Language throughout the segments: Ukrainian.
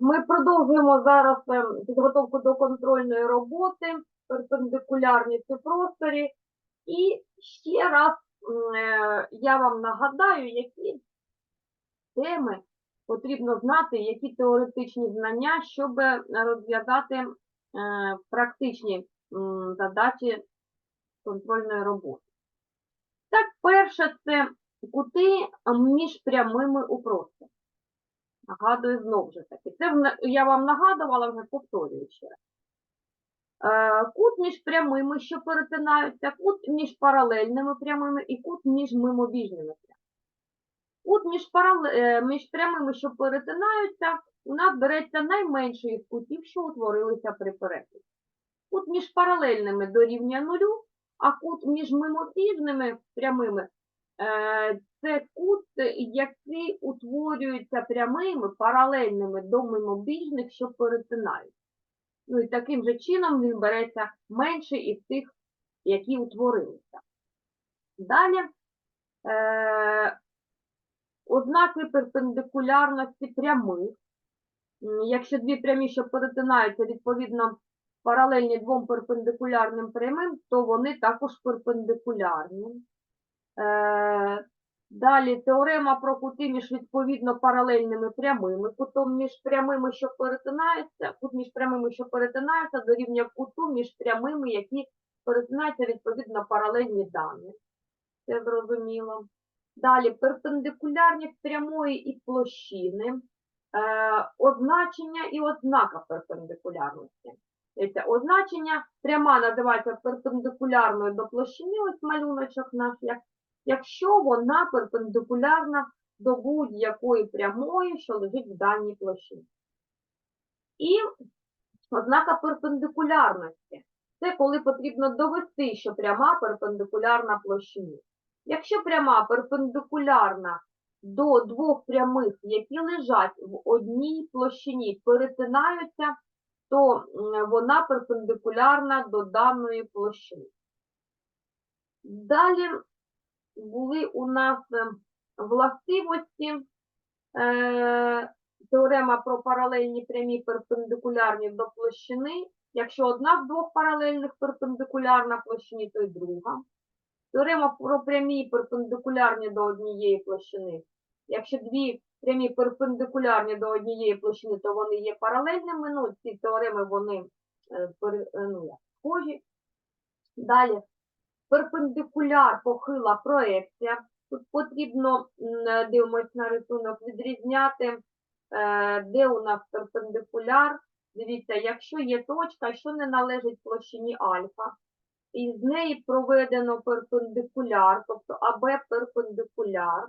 ми продовжуємо зараз е, підготовку до контрольної роботи, перпендикулярність у просторі. І ще раз е, я вам нагадаю, які теми потрібно знати, які теоретичні знання, щоб розв'язати е, практичні задачі контрольної роботи. Так, перше це кути між прямими у просторі. Нагадую знову ж таки. Це я вам нагадувала, вже повторюю ще. Е, Кут між прямими, що перетинаються, кут між паралельними прямими і кут між мимобіжними прямими. Кут між, парале- е, між прямими, що перетинаються, у нас береться найменший із кутів, що утворилися при перетині. Кут між паралельними дорівнює нулю, а кут між мимобіжними прямими це кут, який утворюється прямими, паралельними до мимобіжних, що перетинають. Ну і таким же чином він береться менший із тих, які утворилися. Далі е, ознаки перпендикулярності прямих. Якщо дві прямі, що перетинаються, відповідно, паралельні двом перпендикулярним прямим, то вони також перпендикулярні. Е, Далі теорема про кути між відповідно паралельними прямими. Кутом між прямими, що перетинаються, кут між прямими, що перетинаються, дорівнює куту між прямими, які перетинаються відповідно паралельні дані. Це зрозуміло. Далі перпендикулярність прямої і площини, е, означення і ознака перпендикулярності. Дивіться, означення пряма називається перпендикулярною до площини, ось малюночок наш, як якщо вона перпендикулярна до будь-якої прямої, що лежить в даній площині. І ознака перпендикулярності це коли потрібно довести, що пряма перпендикулярна площині. Якщо пряма перпендикулярна до двох прямих, які лежать в одній площині, перетинаються, то вона перпендикулярна до даної площини. Далі були у нас е, властивості, е, теорема про паралельні прямі перпендикулярні до площини. Якщо одна з двох паралельних перпендикулярна площині, то й друга. Теорема про прямі перпендикулярні до однієї площини. Якщо дві прямі перпендикулярні до однієї площини, то вони є паралельними. Ну, ці теореми вони е, ну, схожі. Далі перпендикуляр похила проекція. Тут потрібно, дивимось на рисунок, відрізняти, е, де у нас перпендикуляр. Дивіться, якщо є точка, що не належить площині альфа, і з неї проведено перпендикуляр, тобто АБ перпендикуляр,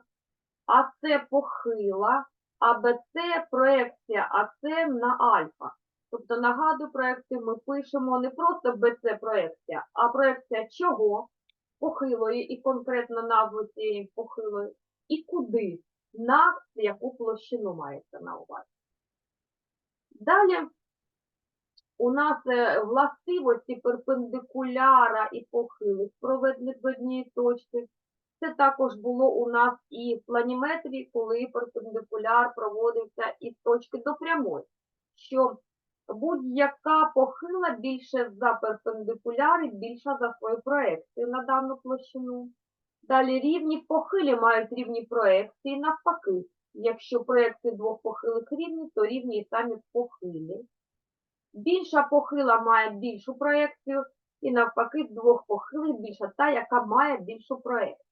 АС похила, АБЦ проекція АС на альфа. Тобто, нагадую, проекцію ми пишемо не просто БЦ проекція, а проекція чого? Похилої і конкретно назву цієї похилої, і куди, на яку площину мається на увазі. Далі у нас е, властивості перпендикуляра і похилих проведених до однієї точки. Це також було у нас і в планіметрії, коли перпендикуляр проводився із точки до прямої. Що будь-яка похила більше за перпендикуляр і більша за свою проекцію на дану площину. Далі рівні похилі мають рівні проекції навпаки. Якщо проекції двох похилих рівні, то рівні і самі похилі. Більша похила має більшу проекцію, і навпаки, двох похилих більша та, яка має більшу проекцію.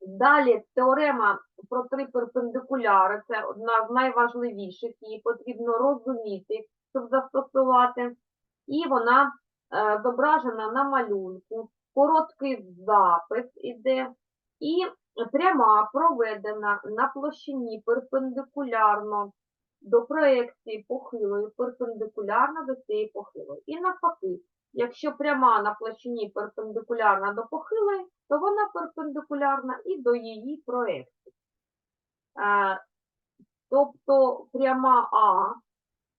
Далі теорема про три перпендикуляри це одна з найважливіших, її потрібно розуміти, щоб застосувати. І вона е, зображена на малюнку. Короткий запис іде, і пряма проведена на площині перпендикулярно до проекції похилої, перпендикулярно до цієї похилої. І навпаки, якщо пряма на площині перпендикулярна до похилої, то вона перпендикулярна і до її проекції. Е, Тобто пряма А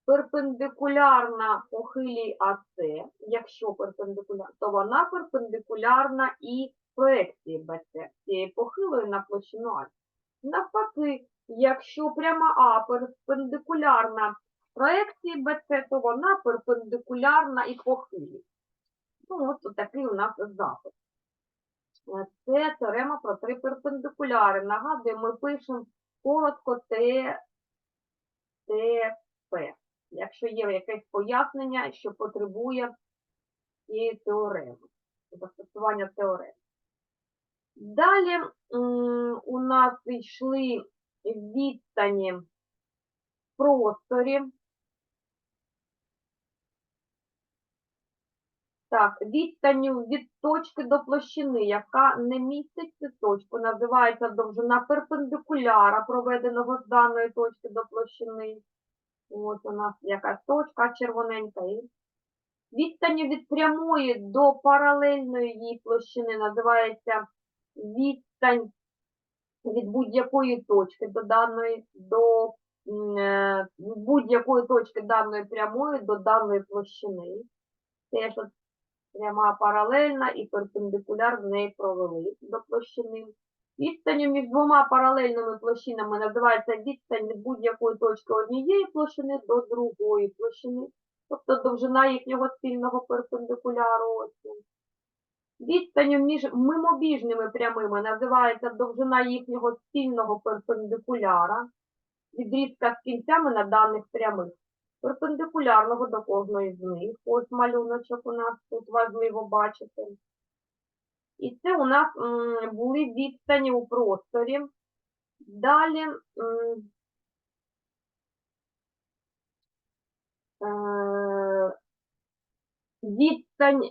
перпендикулярна похилій АС, якщо перпендикулярна, то вона перпендикулярна і проекції БЦ, цієї похилої на площину А. Навпаки, якщо пряма А перпендикулярна проекції БЦ, то вона перпендикулярна і похилі. Ну, от такий у нас запит. Е, Це теорема про три перпендикуляри. Нагадую, ми пишемо коротко Т, ТП. Якщо є якесь пояснення, що потребує цієї теореми, застосування теореми. Далі у нас йшли відстані в просторі. Так, відстані від точки до площини, яка не містить цю точку, називається довжина перпендикуляра, проведеного з даної точки до площини. Ось у нас якась точка червоненька. І відстані від прямої до паралельної її площини називається відстань від будь-якої точки до даної до е, будь-якої точки даної прямої до даної площини. Теж от пряма паралельна і перпендикуляр в неї провели до площини. Відстанню між двома паралельними площинами називається відстань від будь-якої точки однієї площини до другої площини, тобто довжина їхнього спільного перпендикуляру. він. Між мимобіжними прямими називається довжина їхнього спільного перпендикуляра, відрізка з кінцями на даних прямих перпендикулярного до кожної з них. Ось малюночок у нас тут важливо бачити. І це у нас були відстані у просторі. Далі е, відстань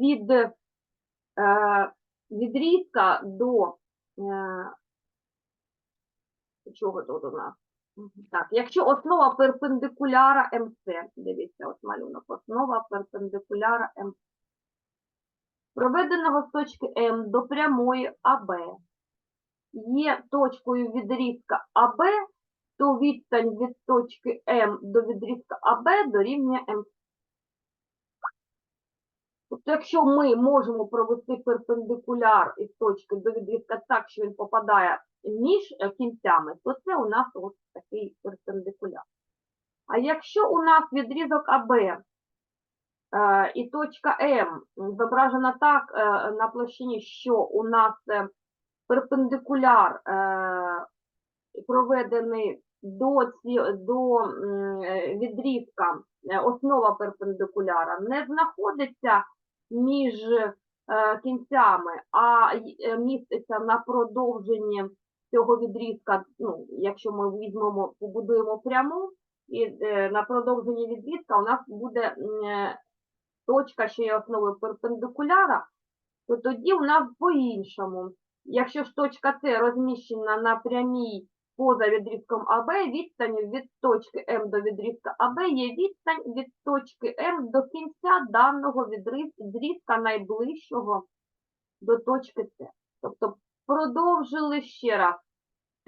від е, відрізка до е, чого тут у нас? Так, якщо основа перпендикуляра МС, дивіться, от малюнок, основа перпендикуляра МС, проведеного з точки М до прямої АБ, є точкою відрізка АБ, то відстань від точки М до відрізка АБ дорівнює МС. Тобто, якщо ми можемо провести перпендикуляр із точки до відрізка так, що він попадає між е, кінцями, то це у нас ось такий перпендикуляр. А якщо у нас відрізок АБ е, і точка М зображена так е, на площині, що у нас перпендикуляр проведений до, до відрізка, основа перпендикуляра не знаходиться між кінцями, а міститься на продовженні цього відрізка, ну, якщо ми візьмемо, побудуємо пряму, і е, на продовженні відрізка у нас буде е, точка, що є основою перпендикуляра, то тоді у нас по-іншому. Якщо ж точка С розміщена на прямій поза відрізком АБ, відстань від точки М до відрізка АБ є відстань від точки М до кінця даного відрізка найближчого до точки С. Тобто продовжили ще раз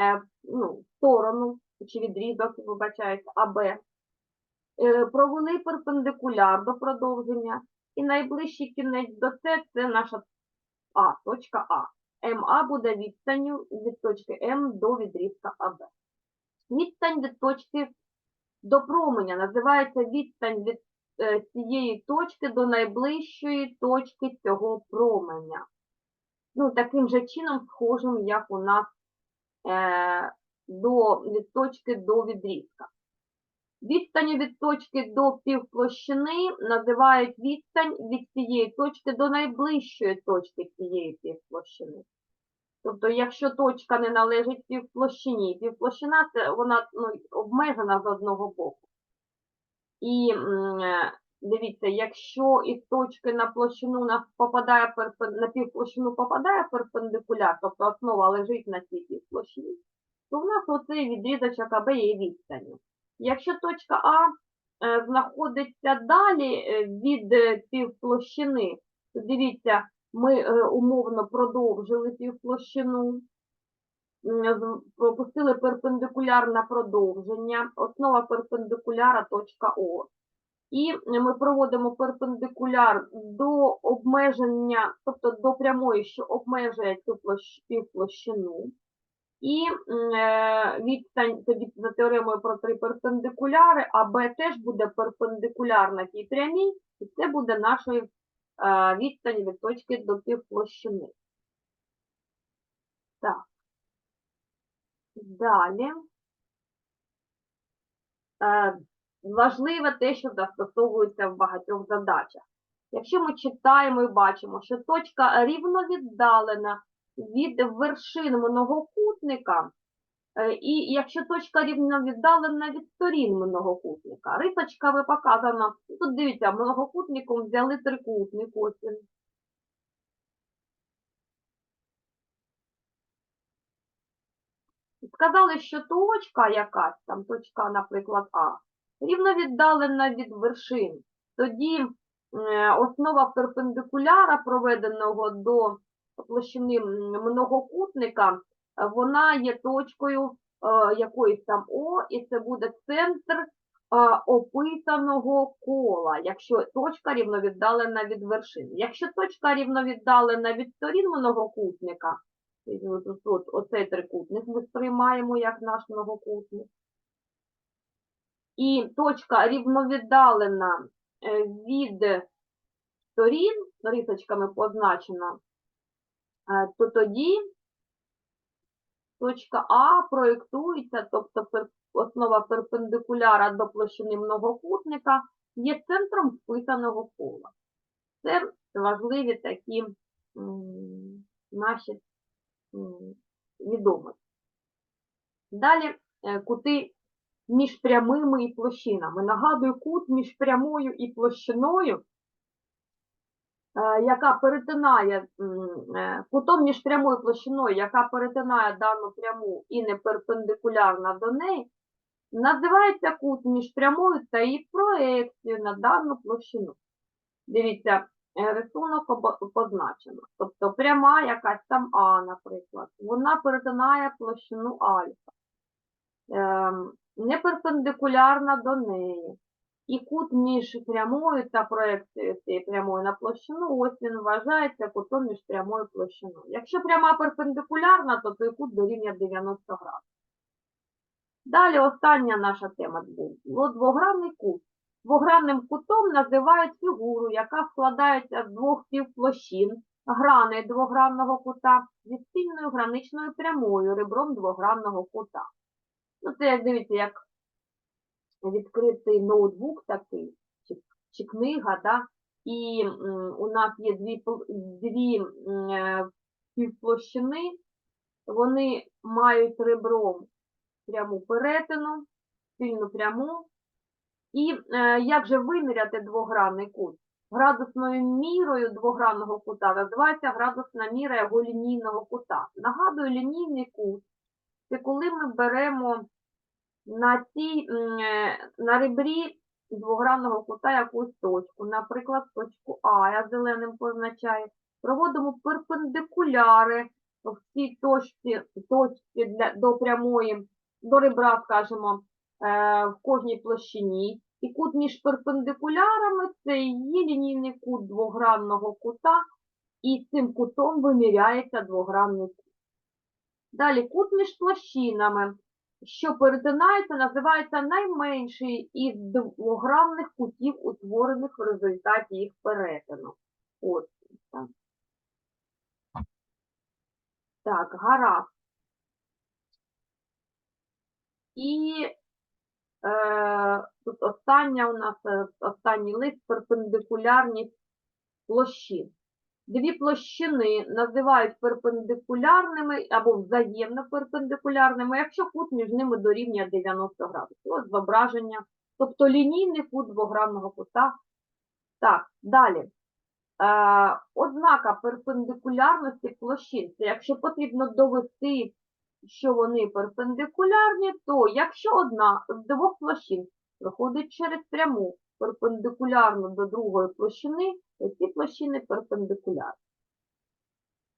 е, ну, сторону чи відрізок, вибачається, АБ, е, провели перпендикуляр до продовження, і найближчий кінець до С це наша А, точка А. МА буде відстанню від точки М до відрізка АБ. Відстань від точки до променя називається відстань від е, цієї точки до найближчої точки цього променя. Ну, таким же чином, схожим, як у нас е, до, від точки до відрізка. Відстані від точки до півплощини називають відстань від цієї точки до найближчої точки цієї півплощини. Тобто, якщо точка не належить півплощині, півплощина це вона ну, обмежена з одного боку. І е, дивіться, якщо із точки на площину у попадає на півплощину попадає перпендикуляр, тобто основа лежить на цій півплощині, то в нас оцей відрізочок АБ є відстанню. Якщо точка А е, знаходиться далі е, від е, півплощини, то дивіться, ми умовно продовжили півплощину, пропустили перпендикуляр на продовження, основа перпендикуляра точка О. І ми проводимо перпендикуляр до обмеження, тобто до прямої, що обмежує цю площ- півплощину. І е, відстань тоді за теоремою про три перпендикуляри, АБ теж буде перпендикулярна тій прямій, і це буде нашою е, відстань від точки до півплощини. Так. Далі. Важливе те, що застосовується в багатьох задачах. Якщо ми читаємо і бачимо, що точка рівновіддалена від вершин многокутника, е, і якщо точка рівновіддалена від сторін многокутника, рисочками показано, тут дивіться, многокутником взяли трикутник, ось він. Сказали, що точка якась, там точка, наприклад, А, рівновіддалена від вершин. Тоді е, основа перпендикуляра, проведеного до площини многокутника, вона є точкою е, якоїсь там О, і це буде центр е, описаного кола, якщо точка рівновіддалена від вершин. Якщо точка рівновіддалена від сторін многокутника, от, оцей трикутник ми сприймаємо як наш многокутник. І точка рівновіддалена е, від сторін, рисочками позначена, е, то тоді точка А проєктується, тобто основа перпендикуляра до площини многокутника є центром вписаного кола. Це важливі такі наші відомості. Далі е, кути між прямими і площинами. Нагадую, кут між прямою і площиною, е, яка перетинає е, кутом між прямою і площиною, яка перетинає дану пряму і не перпендикулярна до неї, називається кут між прямою та її проекцією на дану площину. Дивіться, е, рисунок позначено. Тобто пряма якась там А, наприклад, вона перетинає площину альфа. Ем, не перпендикулярна до неї. І кут між прямою та проекцією цієї прямої на площину, ось він вважається кутом між прямою і площиною. Якщо пряма перпендикулярна, то той кут дорівнює 90 градусів. Далі остання наша тема двогранний кут. Двогранним кутом називають фігуру, яка складається з двох півплощин, граней двогранного кута зі спільною граничною прямою ребром двогранного кута. Ну, це, як дивіться, як відкритий ноутбук такий, чи, чи книга, да? і м, у нас є дві, дві м, е, півплощини, вони мають ребром пряму перетину, спільну пряму. І е, як же виміряти двогранний кут? Градусною мірою двогранного кута називається градусна міра його лінійного кута. Нагадую, лінійний кут це коли ми беремо на цій, е, на ребрі двогранного кута якусь точку, наприклад, точку А, я зеленим позначаю, проводимо перпендикуляри в цій точці, точці для, до прямої, до ребра, скажімо, е, в кожній площині. І кут між перпендикулярами це є лінійний кут двогранного кута, і цим кутом виміряється двогранний кут. Далі кут між площинами, що перетинається, називається найменший із двогранних кутів, утворених в результаті їх перетину. От. Так, так гаразд. І е, тут остання у нас е, останній лист перпендикулярність площин. Дві площини називають перпендикулярними або взаємно перпендикулярними, якщо кут між ними дорівнює 90 градусів. Ось зображення, тобто лінійний кут двогранного кута. Так, далі. Е, ознака перпендикулярності площин. Це якщо потрібно довести, що вони перпендикулярні, то якщо одна з двох площин проходить через пряму перпендикулярно до другої площини, то ці площини перпендикулярні.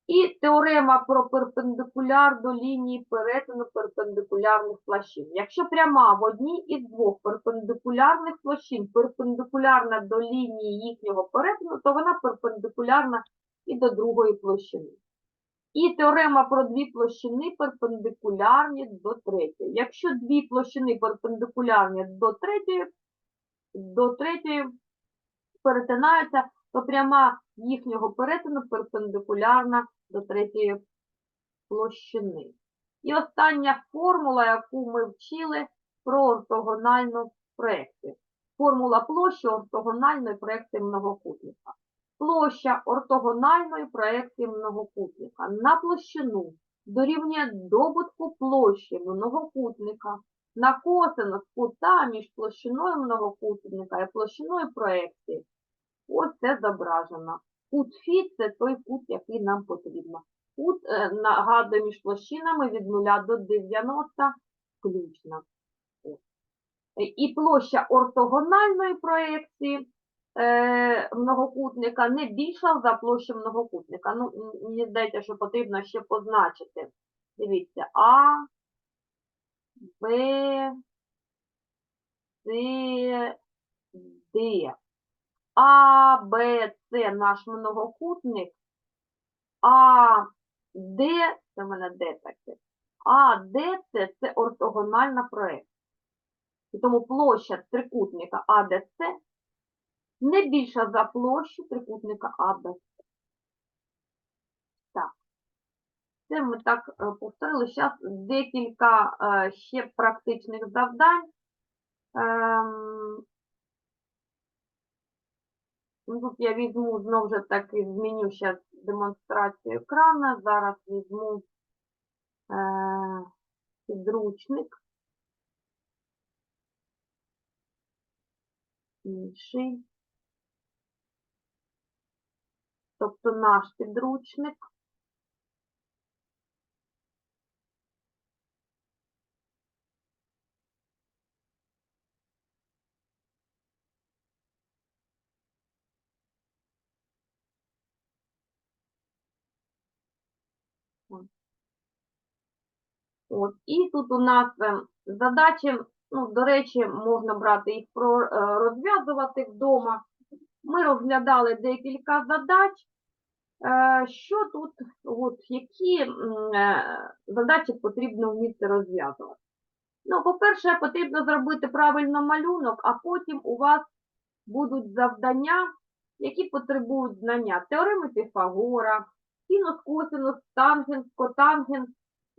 І теорема про перпендикуляр до лінії перетину перпендикулярних площин. Якщо пряма в одній із двох перпендикулярних площин перпендикулярна до лінії їхнього перетину, то вона перпендикулярна і до другої площини. І теорема про дві площини перпендикулярні до третьої. Якщо дві площини перпендикулярні до третьої, до третьої перетинаються, то пряма їхнього перетину перпендикулярна до третьої площини. І остання формула, яку ми вчили про ортогональну проекцію. Формула площі ортогональної проекції многокутника. Площа ортогональної проекції многокутника на площину дорівнює добутку площі многокутника на косинус кута між площиною многокутника і площиною проекції. Ось це зображено. Кут Фі – це той кут, який нам потрібно. Кут, е, нагадую, між площинами від 0 до 90 включно. І площа ортогональної проекції е, многокутника не більша за площу многокутника. Ну, мені здається, що потрібно ще позначити. Дивіться, А, Б, С, Д. А, Б, С наш многокутник, А, Д, це в мене Д таке, А, Д, С це ортогональна проекція. І тому площа трикутника АДС не більша за площу трикутника АБС. Так. Це ми так е, повторили. Зараз декілька е, ще практичних завдань. Ем, Ну, Тут я візьму знову ж таки, зміню зараз демонстрацію екрана. Зараз візьму е, підручник. Інший. Тобто наш підручник. От. І тут у нас е, задачі, ну, до речі, можна брати їх е, розв'язувати вдома. Ми розглядали декілька задач. Е, Що тут, от, які задачі потрібно вміти розв'язувати? Ну, по-перше, потрібно зробити правильно малюнок, а потім у вас будуть завдання, які потребують знання. Теореми Піфагора, синус, косинус, тангенс, котангенс.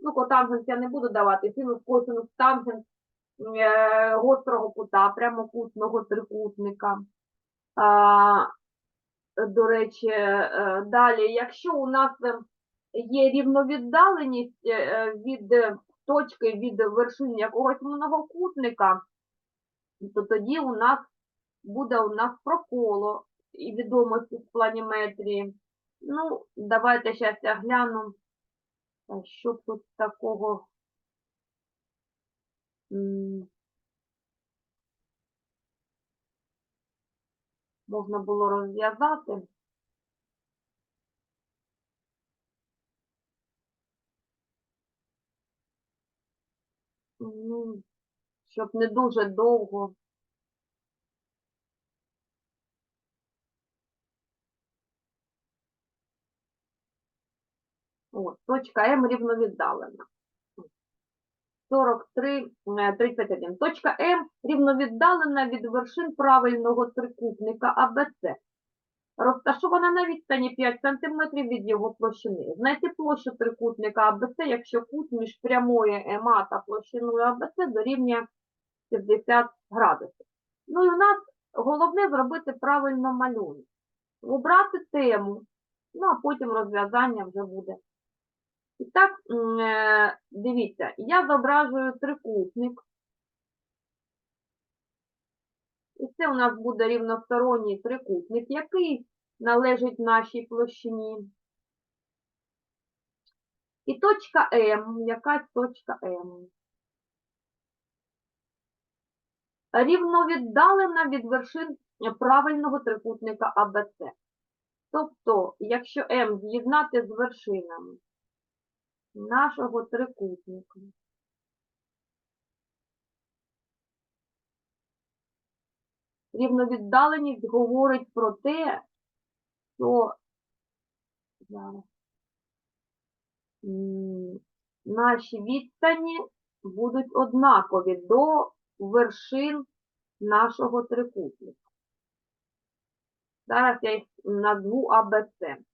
Ну, котангенс я не буду давати, синус, косинус, тангенс е, гострого кута, прямокутного трикутника. А, до речі, е, далі, якщо у нас е, є рівновіддаленість е, від е, точки від вершини якогось многокутника, то тоді у нас буде у нас проколо і відомості з планіметрії. Ну, давайте зараз я гляну, а що б тут такого. Можна було розв'язати. Ну, щоб не дуже довго. От, точка М рівновіддалена. 43, е, 31. Точка М рівновіддалена від вершин правильного трикутника АБЦ. Розташована на відстані 5 см від його площини. Знайти площу трикутника АБЦ, якщо кут між прямою МА та площиною АБЦ дорівнює 60 градусів. Ну і у нас головне зробити правильно малюнок. Обрати тему, ну а потім розв'язання вже буде. І так, е, дивіться, я зображую трикутник. І це у нас буде рівносторонній трикутник, який належить нашій площині. І точка М, якась точка М. Рівновіддалена від вершин правильного трикутника АБЦ. Тобто, якщо М з'єднати з вершинами нашого трикутника, рівновіддаленість говорить про те, що наші відстані будуть однакові до вершин нашого трикутника. Зараз я їх назву АБЦ.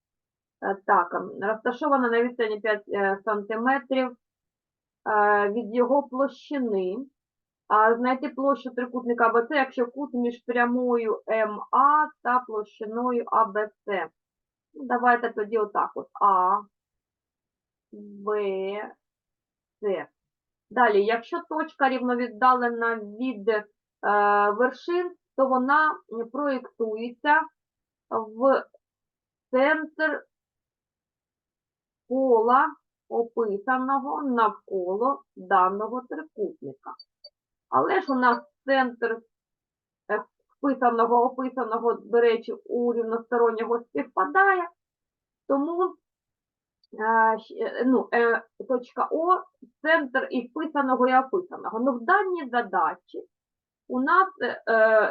Е, Так, ем, розташована на відстані 5 см від його площини. А знайти площу трикутника АБЦ, якщо кут між прямою МА та площиною АБЦ. Ну, Давайте тоді отак от. А, Б, С. Далі, якщо точка рівновіддалена від е, вершин, то вона проєктується в центр кола, описаного навколо даного трикутника. Але ж у нас центр е, вписаного, описаного, до речі, у рівностороннього співпадає, тому е, е, ну, точка О, центр і вписаного, і описаного. Ну, в даній задачі у нас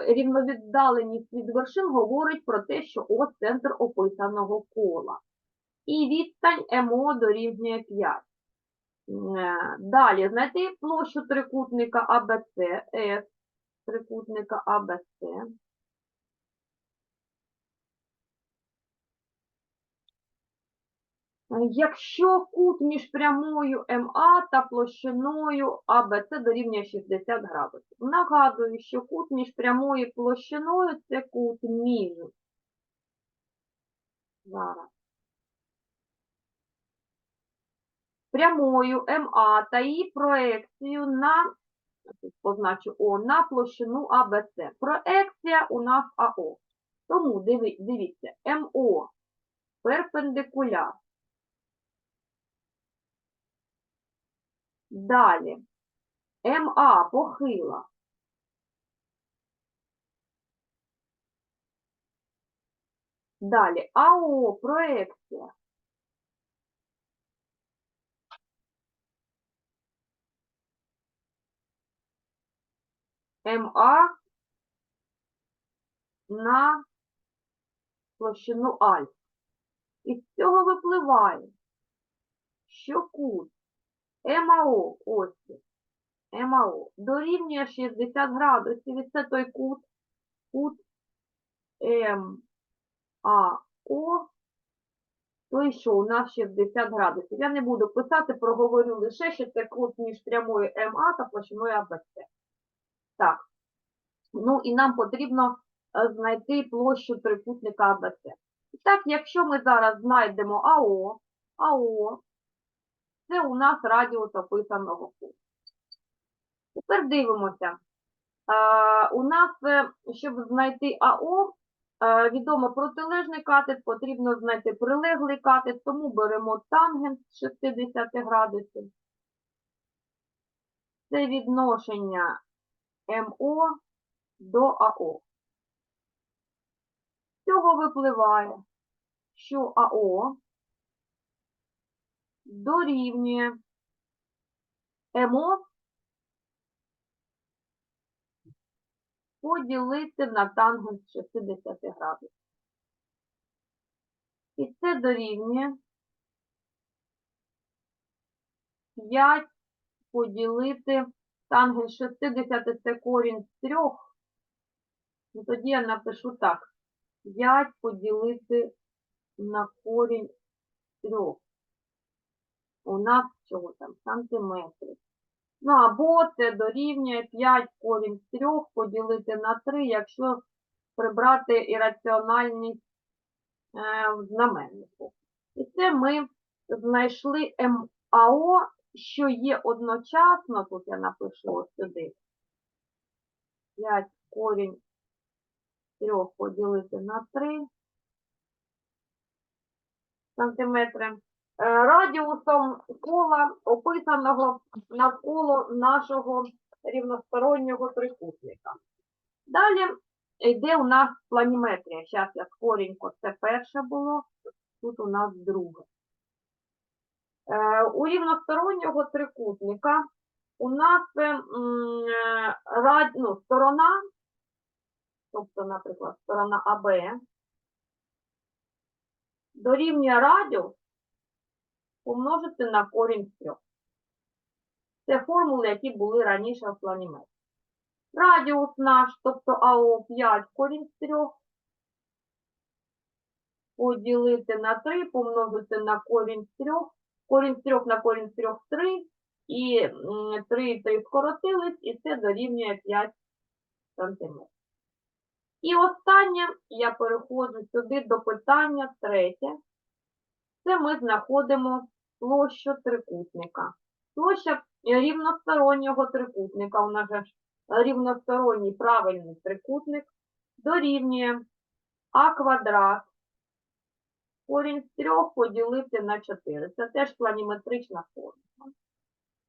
рівновіддаленість від вершин говорить про те, що О центр описаного кола. І відстань МО дорівнює 5. Е, Далі, знайти площу трикутника АБЦ, С трикутника АБЦ. Е, Якщо кут між прямою МА та площиною АБЦ дорівнює 60 градусів. Нагадую, що кут між прямою площиною це кут мінус. Зараз. Прямою МА та її проекцією на, позначу О, на площину АБЦ. Проекція у нас АО. Тому дивіться, МО перпендикуляр. Далі. МА похила. Далі. АО проекція. МА на площину альфа. І з цього випливає, що кут МАО, ось МАО, дорівнює 60 градусів, і це той кут, кут МАО, той, що у нас 60 градусів. Я не буду писати, проговорю лише, що це кут між прямою МА та площиною АБЦ. Так, ну і нам потрібно е, знайти площу трикутника АБЦ. І так, якщо ми зараз знайдемо АО, АО, це у нас радіус описаного куту. Тепер дивимося. А, у нас, е, щоб знайти АО, е, відомо протилежний катет, потрібно знайти прилеглий катет, тому беремо тангенс 60 градусів. Це відношення МО до АО. З цього випливає, що АО дорівнює МО поділити на тангенс 60 градусів. І це дорівнює 5 поділити тангенс 60 це корінь з 3. Ну, тоді я напишу так. 5 поділити на корінь з 3. У нас чого там? Сантиметрів. Ну, або це дорівнює 5 корінь з 3 поділити на 3, якщо прибрати ірраціональність е, в знаменнику. І це ми знайшли МАО, що є одночасно, тут я напишу ось сюди. 5 корінь 3 поділити на 3 сантиметри. Е, радіусом кола, описаного навколо нашого рівностороннього трикутника. Далі йде у нас планіметрія. Зараз я скоренько, це перше було, тут у нас друге. Е, У рівностороннього трикутника у нас е, е, ну, сторона, тобто, наприклад, сторона АБ, дорівнює радіус помножити на корінь з 3. Це формули, які були раніше в плані метрів. Радіус наш, тобто АО 5 корінь з 3, поділити на 3, помножити на корінь з 3, корінь з 3 на корінь з 3 – 3, і м, 3 і 3 скоротились, і це дорівнює 5 см. І останнє, я переходжу сюди до питання третє. Це ми знаходимо площу трикутника. Площа рівностороннього трикутника, у нас же рівносторонній правильний трикутник, дорівнює а квадрат. Корінь з 3 поділити на 4. Це теж планіметрична формула.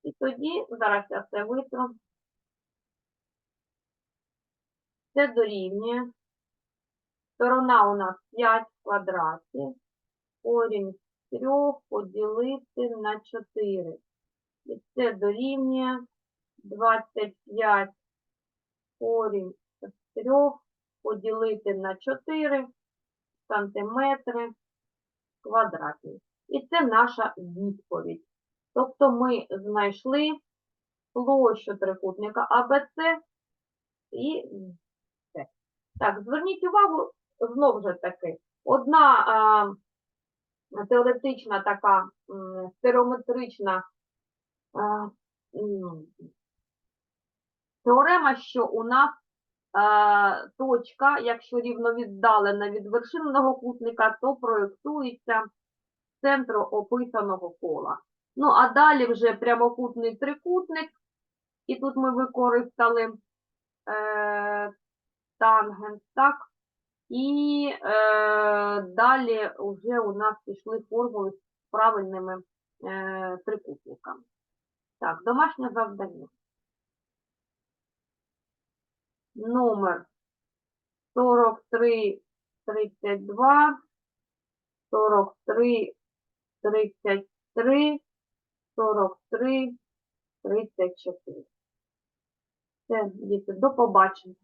І тоді, зараз я це витру. Це дорівнює. Сторона у нас 5 квадратів. Корінь з 3 поділити на 4. І це дорівнює 25 корінь з 3 поділити на 4 сантиметри квадратні. І це наша відповідь. Тобто ми знайшли площу трикутника АБЦ і С. Так, зверніть увагу, знов же таки, одна а, теоретична така стереометрична теорема, що у нас точка, якщо рівновіддалена від вершинного кутника, то проєктується з центру описаного кола. Ну, а далі вже прямокутний трикутник, і тут ми використали е, тангенс, так? І е, далі вже у нас пішли формули з правильними е, трикутниками. Так, домашнє завдання. Номер 43, 32, 43, 33, 43, 34. Все, діти, до побачення.